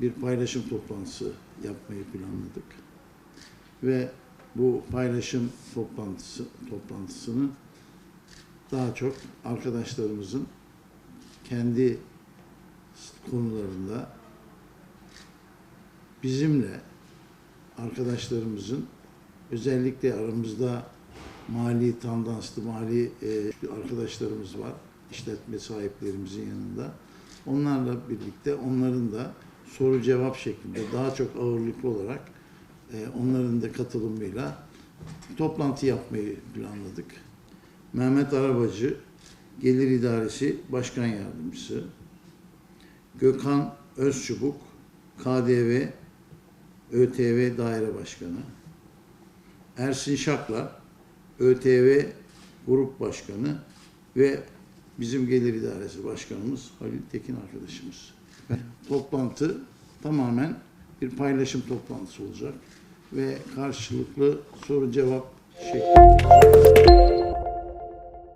bir paylaşım toplantısı yapmayı planladık. Ve bu paylaşım toplantısı toplantısını daha çok arkadaşlarımızın kendi konularında bizimle arkadaşlarımızın özellikle aramızda mali tandanslı mali e, arkadaşlarımız var. işletme sahiplerimizin yanında. Onlarla birlikte onların da soru cevap şeklinde daha çok ağırlıklı olarak e, onların da katılımıyla toplantı yapmayı planladık. Mehmet Arabacı, Gelir İdaresi Başkan Yardımcısı, Gökhan Özçubuk, KDV ÖTV Daire Başkanı, Ersin Şaklar, ÖTV Grup Başkanı ve bizim Gelir İdaresi Başkanımız Halil Tekin arkadaşımız. Toplantı tamamen bir paylaşım toplantısı olacak ve karşılıklı soru cevap şeklinde.